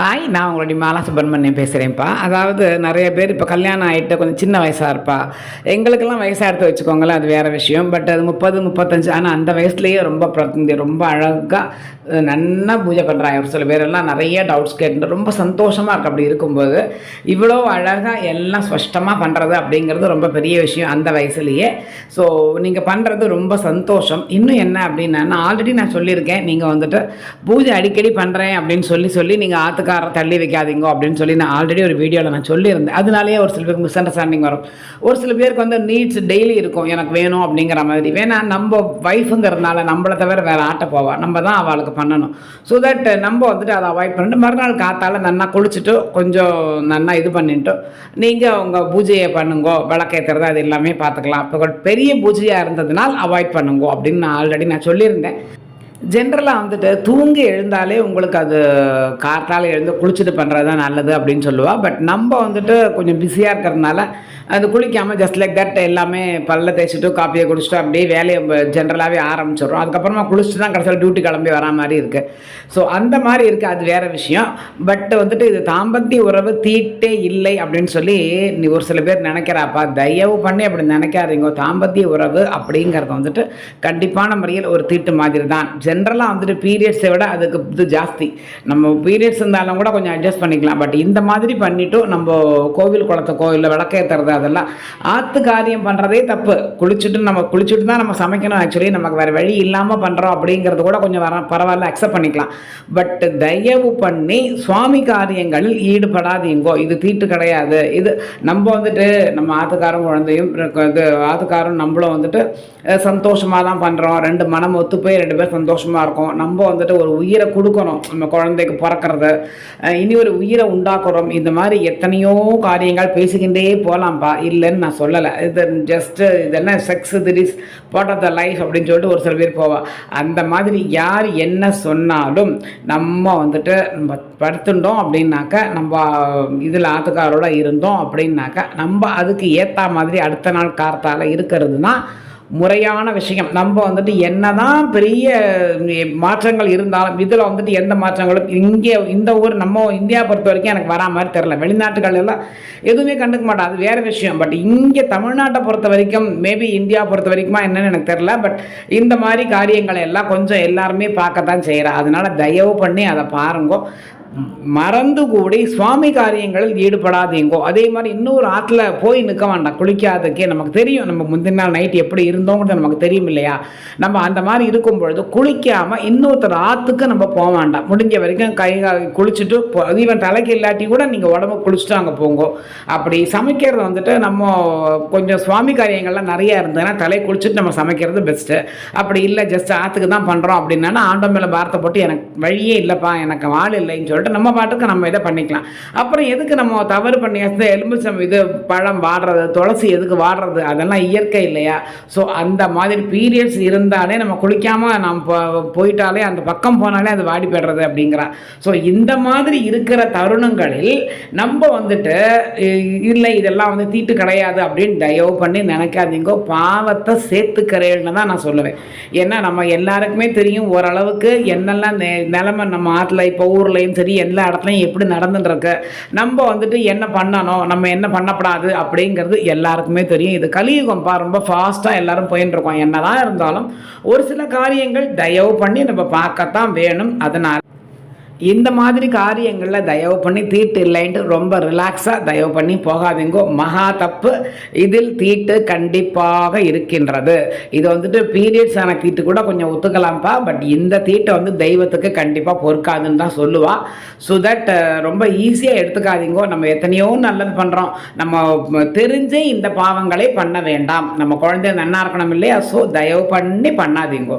Hi நான் உங்களுடைய மாலா சுப்பிரமணியம் பேசுகிறேன்ப்பா அதாவது நிறைய பேர் இப்போ கல்யாணம் ஆகிட்டு கொஞ்சம் சின்ன வயசாக இருப்பா. எங்களுக்கெல்லாம் வயசாக எடுத்து வச்சுக்கோங்களேன் அது வேறு விஷயம். பட் அது முப்பது முப்பத்தஞ்சு ஆனால் அந்த வயசுலேயே ரொம்ப பிரதிநிதி ரொம்ப அழகாக நன்னா பூஜை பண்ணுறாங்க ஒரு சில பேரெல்லாம் நிறைய டவுட்ஸ் கேட்டு ரொம்ப சந்தோஷமாக இருக்குது அப்படி இருக்கும்போது இவ்வளோ அழகாக எல்லாம் ஸ்பஷ்டமாக பண்ணுறது அப்படிங்கிறது ரொம்ப பெரிய விஷயம் அந்த வயசுலேயே. ஸோ நீங்கள் பண்ணுறது ரொம்ப சந்தோஷம். இன்னும் என்ன அப்படின்னா நான் ஆல்ரெடி நான் சொல்லியிருக்கேன். நீங்கள் வந்துட்டு பூஜை அடிக்கடி பண்ணுறேன் அப்படின்னு சொல்லி சொல்லி நீங்கள் ஆத்துக்காரரை தள்ளி வைக்காதீங்க அப்படின்னு சொல்லி நான் ஆல்ரெடி ஒரு வீடியோவில் நான் சொல்லியிருந்தேன். அதனாலேயே ஒரு சில பேருக்கு மிஸ் அண்டர்ஸ்டாண்டிங் வரும். ஒரு சில பேருக்கு வந்து நீட்ஸ் டெய்லி இருக்கும். எனக்கு வேணும் அப்படிங்கிற மாதிரி. வேணா நம்ம ஒய்ஃபுங்கிறதுனால நம்மளை தவிர வேறு ஆட்ட போவா. நம்ம தான் அவளுக்கு பண்ணணும். ஸோ தட் நம்ம வந்துட்டு அதை அவாய்ட் பண்ணிட்டு மறுநாள் காத்தால் நன்னா குளிச்சுட்டு கொஞ்சம் நன்னா இது பண்ணிட்டு நீங்கள் உங்கள் பூஜையை பண்ணுங்கோ விளக்கேற்றுறது அது எல்லாமே பார்த்துக்கலாம். இப்போ பெரிய பூஜையாக இருந்ததுனால் அவாய்ட் பண்ணுங்கோ அப்படின்னு நான் ஆல்ரெடி நான் சொல்லியிருந்தேன். ஜென்ரலாக வந்துட்டு தூங்கி எழுந்தாலே உங்களுக்கு அது காற்றால் எழுந்து குளிச்சுட்டு பண்ணுறது தான் நல்லது அப்படின்னு சொல்லுவாள் பட் நம்ம வந்துட்டு கொஞ்சம் பிஸியாக இருக்கிறதுனால அது குளிக்காமல் ஜஸ்ட் லைக் தட் எல்லாமே பல்ல தேய்ச்சிட்டு காப்பியை குடிச்சிட்டு அப்படியே வேலையை ஜென்ரலாகவே ஆரம்பிச்சிடுறோம். அதுக்கப்புறமா குளிச்சுட்டு தான் கடைசியில் டியூட்டி கிளம்பி வரா மாதிரி இருக்குது ஸோ அந்த மாதிரி இருக்குது அது வேறு விஷயம். பட் வந்துட்டு இது தாம்பத்திய உறவு தீட்டே இல்லை அப்படின்னு சொல்லி நீ ஒரு சில பேர் நினைக்கிறாப்பா. தயவு பண்ணி அப்படி நினைக்காதீங்க. தாம்பத்திய உறவு அப்படிங்கிறது வந்துட்டு கண்டிப்பான முறையில் ஒரு தீட்டு மாதிரி தான் ஜென்ரலாக வந்துட்டு பீரியட்ஸை விட அதுக்கு இது ஜாஸ்தி. நம்ம பீரியட்ஸ் இருந்தாலும் கூட கொஞ்சம் அட்ஜஸ்ட் பண்ணிக்கலாம். பட் இந்த மாதிரி பண்ணிவிட்டு நம்ம கோவில் குளத்தை கோவிலில் விளக்கேற்றுறது அதெல்லாம் ஆற்று காரியம் பண்ணுறதே தப்பு. குளிச்சுட்டு நம்ம குளிச்சுட்டு தான் நம்ம சமைக்கணும் ஆக்சுவலி நமக்கு வேறு வழி இல்லாமல் பண்ணுறோம் அப்படிங்கிறது கூட கொஞ்சம் வர பரவாயில்ல அக்செப்ட் பண்ணிக்கலாம். பட் தயவு பண்ணி சுவாமி காரியங்களில் ஈடுபடாதீங்கோ. இது தீட்டு கிடையாது. இது நம்ம வந்துட்டு நம்ம ஆத்துக்காரும் குழந்தையும் இது ஆத்துக்காரும் நம்மளும் வந்துட்டு சந்தோஷமாக தான் பண்ணுறோம் ரெண்டு மனம் ஒத்து போய் ரெண்டு பேர் சந்தோஷமாக இருக்கும். நம்ம வந்துட்டு ஒரு உயிரை கொடுக்கணும். நம்ம குழந்தைக்கு பிறக்கிறத. இனி ஒரு உயிரை உண்டாக்குறோம். இந்த மாதிரி எத்தனையோ காரியங்கள் பேசிக்கிட்டே போகலாம்ப்பா இல்லைன்னு நான் சொல்லலை. இது ஜஸ்ட்டு இதெல்லாம் sex that is part of the life அப்படின்னு சொல்லிட்டு ஒரு சில பேர் போவா. அந்த மாதிரி யார் என்ன சொன்னாலும் நம்ம வந்துட்டு நம்ம படுத்துட்டோம் அப்படின்னாக்க நம்ம இதில் ஆத்துக்காரோட இருந்தோம் அப்படின்னாக்க நம்ம அதுக்கு ஏற்ற மாதிரி அடுத்த நாள் கார்த்தால் இருக்கிறதுனா முறையான விஷயம். நம்ம வந்துட்டு என்ன தான் பெரிய மாற்றங்கள் இருந்தாலும் இதில் வந்துட்டு எந்த மாற்றங்களும் இங்கே இந்த ஊர் நம்ம இந்தியா பொறுத்த வரைக்கும் எனக்கு வரா மாதிரி தெரில வெளிநாட்டுகள் எல்லாம் எதுவுமே கண்டுக்க மாட்டோம் அது வேறு விஷயம். பட் இங்கே தமிழ்நாட்டை பொறுத்த வரைக்கும் மேபி இந்தியா பொறுத்த வரைக்குமா என்னன்னு எனக்கு தெரில பட் இந்த மாதிரி காரியங்களை எல்லாம் கொஞ்சம் எல்லாருமே பார்க்கத்தான் செய்கிறா அதனால் தயவு பண்ணி அதை பாருங்கோ. மறந்து கூடி சுவாமி காரியங்களில் ஈடுபடாதீங்கோ. அதே மாதிரி இன்னொரு ஆற்றுல போய் நிற்க வேண்டாம். குளிக்காததுக்கே நமக்கு தெரியும். நம்ம முந்தின நாள் நைட் எப்படி இருந்தோங்கிறது நமக்கு தெரியும் இல்லையா? நம்ம அந்த மாதிரி இருக்கும் பொழுது குளிக்காமல் இன்னொருத்தர் ஆற்றுக்கு நம்ம போக வேண்டாம். முடிஞ்ச வரைக்கும் கை குளிச்சுட்டு ஈவன் தலைக்கு இல்லாட்டி கூட நீங்கள் உடம்பு குளிச்சுட்டு அங்கே போங்க. அப்படி சமைக்கிறது வந்துட்டு நம்ம கொஞ்சம் சுவாமி காரியங்கள்லாம் நிறையா இருந்ததுன்னா தலையை குளிச்சுட்டு நம்ம சமைக்கிறது பெஸ்ட்டு அப்படி இல்லை ஜஸ்ட் ஆற்றுக்கு தான் பண்ணுறோம் அப்படின்னா ஆண்டோ மேலே பாரத்தை போட்டு எனக்கு வழியே இல்லைப்பா எனக்கு ஆள் இல்லைன்னு சொல்லிட்டு நம்ம பாட்டுக்கு நம்ம இதை பண்ணிக்கலாம். அப்புறம் எதுக்கு நம்ம தவறு பண்ணி எலும்புச்சம் இது பழம் வாடுறது துளசி எதுக்கு வாடுறது அதெல்லாம் இயற்கை இல்லையா? ஸோ அந்த மாதிரி பீரியட்ஸ் இருந்தாலே நம்ம குளிக்காமல் நம்ம போயிட்டாலே அந்த பக்கம் போனாலே அது வாடி போய்டுறது அப்படிங்கிறா. ஸோ இந்த மாதிரி இருக்கிற தருணங்களில் நம்ம வந்துட்டு இல்லை இதெல்லாம் வந்து தீட்டு கிடையாது அப்படின்னு தயவு பண்ணி நினைக்காதீங்க. பாவத்தை சேர்த்துக்கிறேன்னு தான் நான் சொல்லுவேன். ஏன்னா நம்ம எல்லாருக்குமே தெரியும் ஓரளவுக்கு என்னெல்லாம் நிலைமை நம்ம ஆற்றுல இப்போ ஊர்லேயும் சரி சரி எல்லா இடத்துலையும் எப்படி நடந்துட்டுருக்கு நம்ம வந்துட்டு என்ன பண்ணணும்? நம்ம என்ன பண்ணப்படாது? அப்படிங்கிறது எல்லாருக்குமே தெரியும். இது கலியுகம்ப்பா ரொம்ப ஃபாஸ்ட்டாக எல்லாரும் போயின்னு இருக்கோம் என்னதான் இருந்தாலும் ஒரு சில காரியங்கள் தயவு பண்ணி நம்ம பார்க்கத்தான் வேணும். அதனால் இந்த மாதிரி காரியங்களில் தயவு பண்ணி தீட்டு இல்லைன்ட்டு ரொம்ப ரிலாக்ஸாக தயவு பண்ணி போகாதீங்கோ. மகா தப்பு. இதில் தீட்டு கண்டிப்பாக இருக்கின்றது. இது வந்துட்டு பீரியட்ஸ் ஆன தீட்டு கூட கொஞ்சம் ஒத்துக்கலாம்ப்பா. பட் இந்த தீட்டை வந்து தெய்வத்துக்கு கண்டிப்பாக பொறுக்காதுன்னு தான் சொல்லுவாள் ஸோ தட் ரொம்ப ஈஸியாக எடுத்துக்காதீங்கோ. நம்ம எத்தனையோ நல்லது பண்ணுறோம் நம்ம தெரிஞ்சே இந்த பாவங்களை பண்ண வேண்டாம். நம்ம குழந்தை நன்னா இருக்கணும் இல்லையா? ஸோ தயவு பண்ணி பண்ணாதீங்கோ.